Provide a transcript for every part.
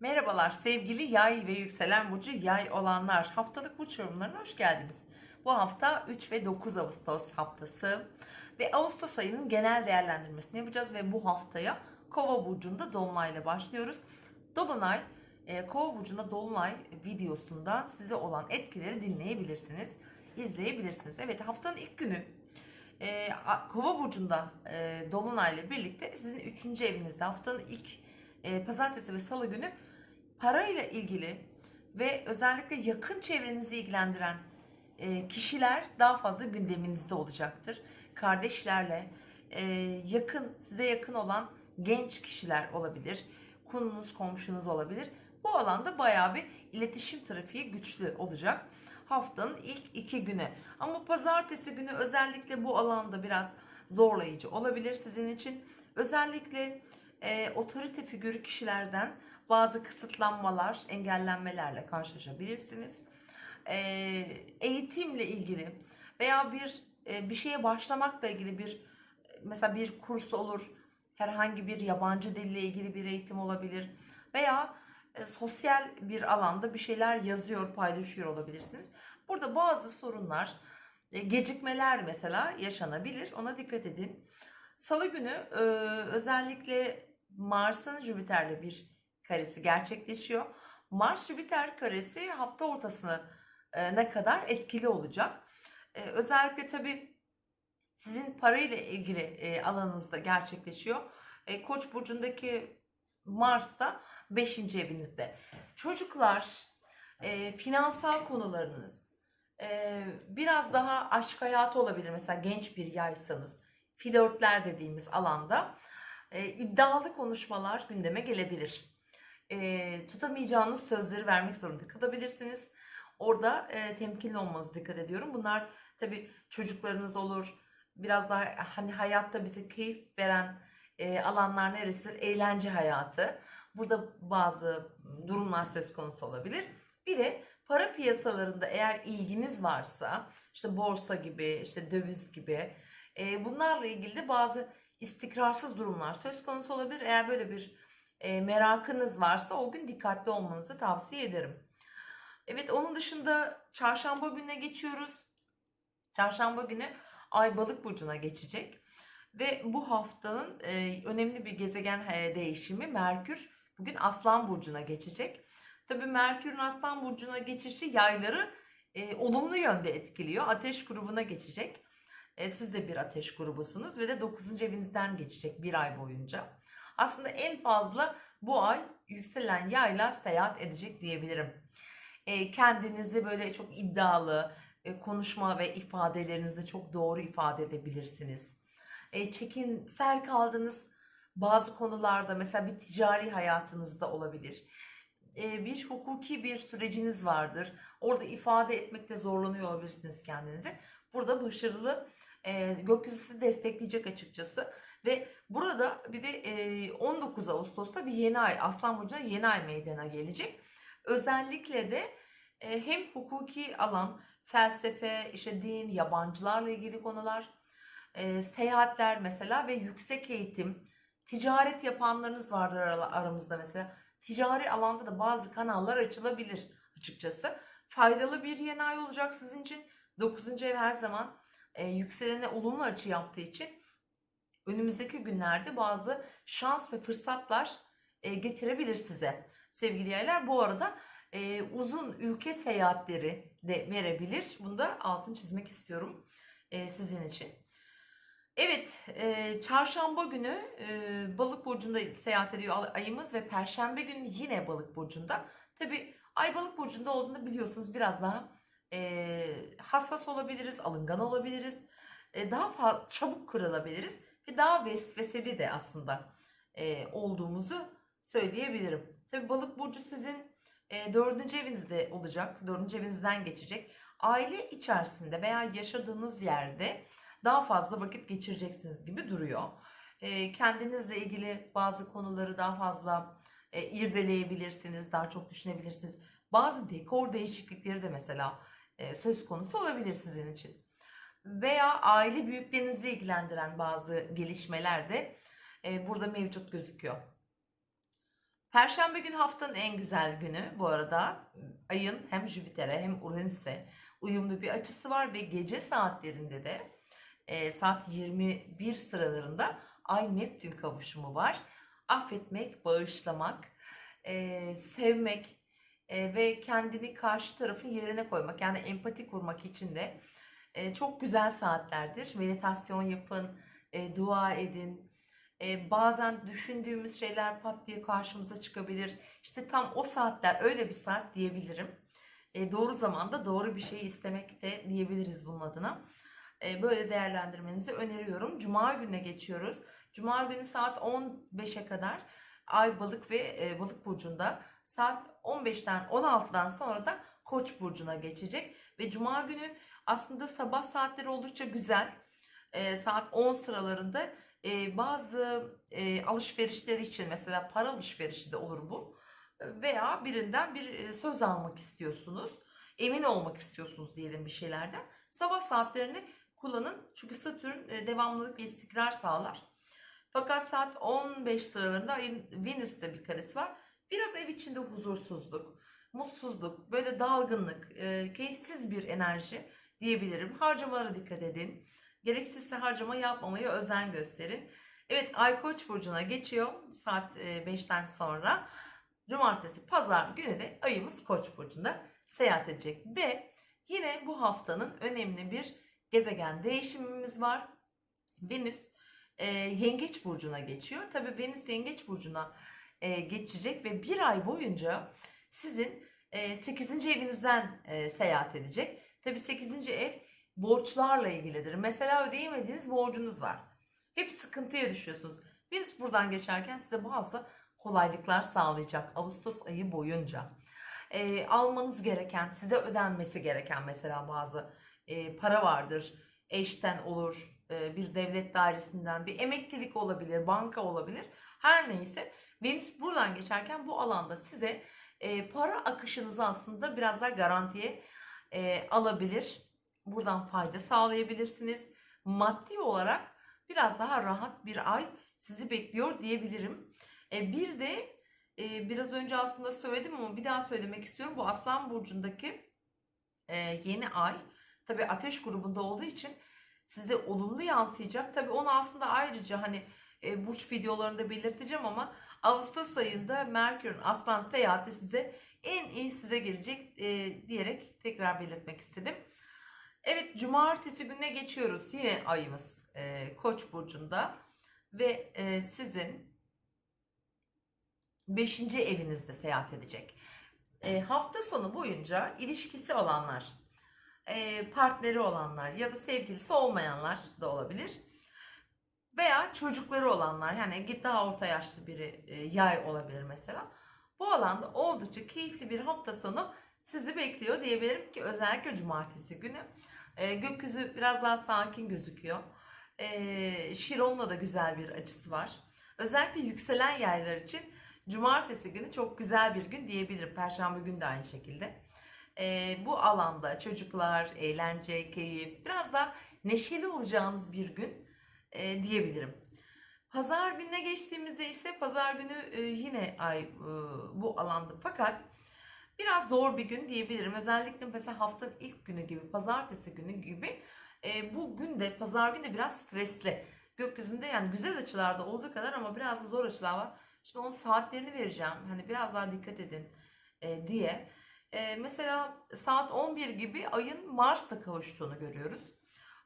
Merhabalar sevgili yay ve yükselen burcu yay olanlar. Haftalık burç yorumlarına hoş geldiniz. Bu hafta 3 ve 9 Ağustos haftası ve Ağustos ayının genel değerlendirmesini yapacağız ve bu haftaya Kova burcunda dolunayla başlıyoruz. Dolunay e, Kova burcunda dolunay videosundan size olan etkileri dinleyebilirsiniz, izleyebilirsiniz. Evet haftanın ilk günü e, Kova burcunda e, dolunayla birlikte sizin 3. evinizde haftanın ilk e, pazartesi ve salı günü parayla ilgili ve özellikle yakın çevrenizi ilgilendiren e, kişiler daha fazla gündeminizde olacaktır. Kardeşlerle e, yakın, size yakın olan genç kişiler olabilir. Konunuz, komşunuz olabilir. Bu alanda bayağı bir iletişim trafiği güçlü olacak haftanın ilk iki günü. Ama pazartesi günü özellikle bu alanda biraz zorlayıcı olabilir sizin için. Özellikle e, otorite figürü kişilerden bazı kısıtlanmalar, engellenmelerle karşılaşabilirsiniz. E, eğitimle ilgili veya bir e, bir şeye başlamakla ilgili bir mesela bir kurs olur, herhangi bir yabancı dille ilgili bir eğitim olabilir veya e, sosyal bir alanda bir şeyler yazıyor, paylaşıyor olabilirsiniz. Burada bazı sorunlar, e, gecikmeler mesela yaşanabilir. Ona dikkat edin. Salı günü e, özellikle Mars'ın Jüpiter'le bir karesi gerçekleşiyor. Mars-Jüpiter karesi hafta ortasına e, ne kadar etkili olacak. E, özellikle tabii sizin parayla ilgili e, alanınızda gerçekleşiyor. Koç burcundaki Mars da 5. evinizde. Çocuklar, finansal konularınız, biraz daha aşk hayatı olabilir. Mesela genç bir yaysanız, flörtler dediğimiz alanda iddialı konuşmalar gündeme gelebilir. E, tutamayacağınız sözleri vermek zorunda kalabilirsiniz. Orada e, temkinli olmanızı dikkat ediyorum. Bunlar tabii çocuklarınız olur. Biraz daha hani hayatta bize keyif veren e, alanlar neresidir? Eğlence hayatı. Burada bazı durumlar söz konusu olabilir. Bir de para piyasalarında eğer ilginiz varsa işte borsa gibi, işte döviz gibi e, bunlarla ilgili de bazı istikrarsız durumlar söz konusu olabilir. Eğer böyle bir e, merakınız varsa o gün dikkatli olmanızı tavsiye ederim. Evet onun dışında çarşamba gününe geçiyoruz. Çarşamba günü Ay Balık burcuna geçecek. Ve bu haftanın e, önemli bir gezegen e, değişimi Merkür bugün Aslan burcuna geçecek. Tabii Merkür'ün Aslan burcuna geçişi yayları e, olumlu yönde etkiliyor. Ateş grubuna geçecek. E, siz de bir ateş grubusunuz ve de 9. evinizden geçecek bir ay boyunca. Aslında en fazla bu ay yükselen yaylar seyahat edecek diyebilirim. E, kendinizi böyle çok iddialı e, konuşma ve ifadelerinizde çok doğru ifade edebilirsiniz. E, çekinsel kaldığınız bazı konularda mesela bir ticari hayatınızda olabilir. E, bir hukuki bir süreciniz vardır. Orada ifade etmekte zorlanıyor olabilirsiniz kendinizi. Burada başarılı e, gökyüzü destekleyecek açıkçası. Ve burada bir de e, 19 Ağustos'ta bir yeni ay Aslan Burcu'na yeni ay meydana gelecek. Özellikle de hem hukuki alan, felsefe, işte din, yabancılarla ilgili konular, seyahatler mesela ve yüksek eğitim, ticaret yapanlarınız vardır ara- aramızda mesela. Ticari alanda da bazı kanallar açılabilir açıkçası. Faydalı bir yeni ay olacak sizin için. 9. ev her zaman yükselene olumlu açı yaptığı için önümüzdeki günlerde bazı şans ve fırsatlar e, getirebilir size. Sevgili yaylar bu arada e, uzun ülke seyahatleri de verebilir. Bunu da altın çizmek istiyorum e, sizin için. Evet, e, çarşamba günü e, balık burcunda seyahat ediyor ay- ayımız ve perşembe günü yine balık burcunda. Tabi ay balık burcunda olduğunu biliyorsunuz biraz daha e, hassas olabiliriz, alıngan olabiliriz, e, daha çabuk kırılabiliriz daha vesveseli de aslında e, olduğumuzu söyleyebilirim. Tabi balık burcu sizin e, dördüncü evinizde olacak, dördüncü evinizden geçecek. Aile içerisinde veya yaşadığınız yerde daha fazla vakit geçireceksiniz gibi duruyor. E, kendinizle ilgili bazı konuları daha fazla e, irdeleyebilirsiniz, daha çok düşünebilirsiniz. Bazı dekor değişiklikleri de mesela e, söz konusu olabilir sizin için. Veya aile büyüklerinizle ilgilendiren bazı gelişmeler de e, burada mevcut gözüküyor. Perşembe günü haftanın en güzel günü. Bu arada ayın hem Jüpiter'e hem Uranüs'e uyumlu bir açısı var ve gece saatlerinde de e, saat 21 sıralarında Ay Neptün kavuşumu var. Affetmek, bağışlamak, e, sevmek ve kendini karşı tarafın yerine koymak yani empati kurmak için de e, çok güzel saatlerdir. Meditasyon yapın, e, dua edin. E, bazen düşündüğümüz şeyler pat diye karşımıza çıkabilir. İşte tam o saatler öyle bir saat diyebilirim. E, doğru zamanda doğru bir şeyi istemek de diyebiliriz bunun adına. E, böyle değerlendirmenizi öneriyorum. Cuma gününe geçiyoruz. Cuma günü saat 15'e kadar Ay balık ve e, balık burcunda saat 15'ten 16'dan sonra da Koç burcuna geçecek ve Cuma günü aslında sabah saatleri oldukça güzel. E, saat 10 sıralarında e, bazı e, alışverişler için mesela para alışverişi de olur bu veya birinden bir e, söz almak istiyorsunuz. Emin olmak istiyorsunuz diyelim bir şeylerden. Sabah saatlerini kullanın çünkü Satürn e, devamlılık ve istikrar sağlar. Fakat saat 15 sıralarında ayın Venüs'te bir karesi var. Biraz ev içinde huzursuzluk, mutsuzluk, böyle dalgınlık, e, keyifsiz bir enerji diyebilirim. Harcamalara dikkat edin. Gereksizse harcama yapmamaya özen gösterin. Evet Ay Koç burcuna geçiyor saat e, 5'ten sonra. Cumartesi, pazar günü de ayımız Koç burcunda seyahat edecek ve yine bu haftanın önemli bir gezegen değişimimiz var. Venüs e, Yengeç burcuna geçiyor. Tabii Venüs Yengeç burcuna e, geçecek ve bir ay boyunca sizin e, 8. evinizden e, seyahat edecek. Tabii 8. ev borçlarla ilgilidir. Mesela ödeyemediğiniz borcunuz var. Hep sıkıntıya düşüyorsunuz. Venüs buradan geçerken size bazı kolaylıklar sağlayacak Ağustos ayı boyunca. E, almanız gereken, size ödenmesi gereken mesela bazı e, para vardır. Eşten olur, e, bir devlet dairesinden, bir emeklilik olabilir, banka olabilir. Her neyse Venüs buradan geçerken bu alanda size e, para akışınızı aslında biraz daha garantiye e, alabilir. Buradan fayda sağlayabilirsiniz. Maddi olarak biraz daha rahat bir ay sizi bekliyor diyebilirim. E, bir de e, biraz önce aslında söyledim ama bir daha söylemek istiyorum. Bu Aslan Burcu'ndaki e, yeni ay tabi ateş grubunda olduğu için size olumlu yansıyacak. Tabi onu aslında ayrıca hani e, burç videolarında belirteceğim ama Ağustos ayında Merkür'ün Aslan seyahati size en iyi size gelecek e, diyerek tekrar belirtmek istedim. Evet cumartesi gününe geçiyoruz. Yine ayımız e, Koç burcunda ve e, sizin 5. evinizde seyahat edecek. E, hafta sonu boyunca ilişkisi olanlar, e, partneri olanlar ya da sevgilisi olmayanlar da olabilir. Veya çocukları olanlar yani daha orta yaşlı biri e, yay olabilir mesela. Bu alanda oldukça keyifli bir hafta sonu sizi bekliyor diyebilirim ki özellikle cumartesi günü. E, gökyüzü biraz daha sakin gözüküyor. E, Şiron'la da güzel bir açısı var. Özellikle yükselen yaylar için cumartesi günü çok güzel bir gün diyebilirim. Perşembe günü de aynı şekilde. E, bu alanda çocuklar, eğlence, keyif, biraz daha neşeli olacağınız bir gün e, diyebilirim. Pazar gününe geçtiğimizde ise pazar günü e, yine ay e, bu alanda fakat biraz zor bir gün diyebilirim. Özellikle mesela haftanın ilk günü gibi pazartesi günü gibi e, bu gün de pazar günü de biraz stresli. Gökyüzünde yani güzel açılarda olduğu kadar ama biraz da zor açılar var. Şimdi onun saatlerini vereceğim. Hani biraz daha dikkat edin e, diye. E, mesela saat 11 gibi ayın Mars'ta kavuştuğunu görüyoruz.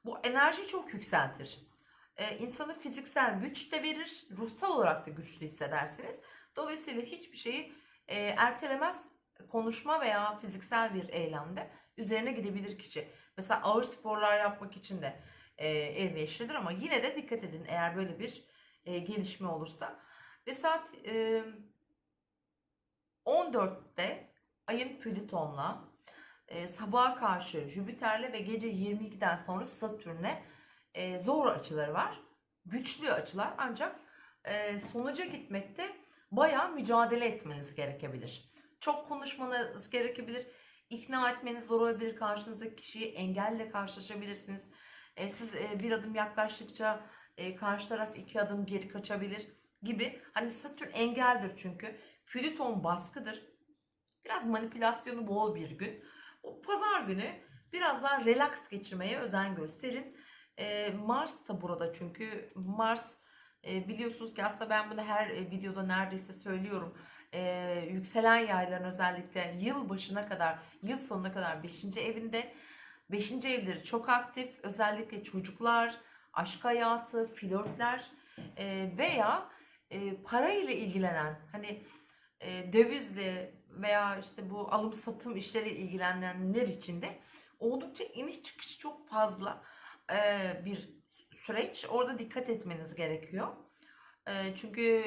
Bu enerji çok yükseltir. E, insanı fiziksel güç de verir, ruhsal olarak da güçlü hissedersiniz. Dolayısıyla hiçbir şeyi e, ertelemez konuşma veya fiziksel bir eylemde üzerine gidebilir kişi. Mesela ağır sporlar yapmak için de e, elverişlidir ama yine de dikkat edin eğer böyle bir e, gelişme olursa. Ve saat e, 14'te ayın Plüton'la e, sabaha karşı Jüpiter'le ve gece 22'den sonra Satürn'le e, zor açıları var. Güçlü açılar ancak e, sonuca gitmekte bayağı mücadele etmeniz gerekebilir. Çok konuşmanız gerekebilir. İkna etmeniz zor olabilir. Karşınızdaki kişiyi engelle karşılaşabilirsiniz. E, siz e, bir adım yaklaştıkça e, karşı taraf iki adım geri kaçabilir gibi. Hani Satürn engeldir çünkü. Plüton baskıdır. Biraz manipülasyonu bol bir gün. O pazar günü biraz daha relax geçirmeye özen gösterin. Ee, Mars da burada çünkü Mars e, biliyorsunuz ki aslında ben bunu her e, videoda neredeyse söylüyorum. Ee, yükselen yayların özellikle yıl başına kadar, yıl sonuna kadar 5. evinde. 5. evleri çok aktif. Özellikle çocuklar, aşk hayatı, flörtler e, veya e, para ile ilgilenen hani e, dövizle veya işte bu alım satım işleri ilgilenenler için de oldukça iniş çıkış çok fazla e, bir süreç. Orada dikkat etmeniz gerekiyor. E, çünkü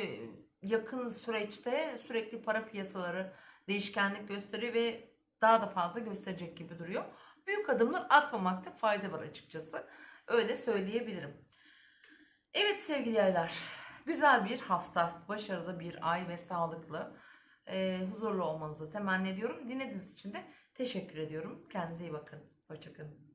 yakın süreçte sürekli para piyasaları değişkenlik gösteriyor ve daha da fazla gösterecek gibi duruyor. Büyük adımlar atmamakta fayda var açıkçası. Öyle söyleyebilirim. Evet sevgili yaylar, güzel bir hafta, başarılı bir ay ve sağlıklı, e, huzurlu olmanızı temenni ediyorum. Dinlediğiniz için de teşekkür ediyorum. Kendinize iyi bakın. Hoşçakalın.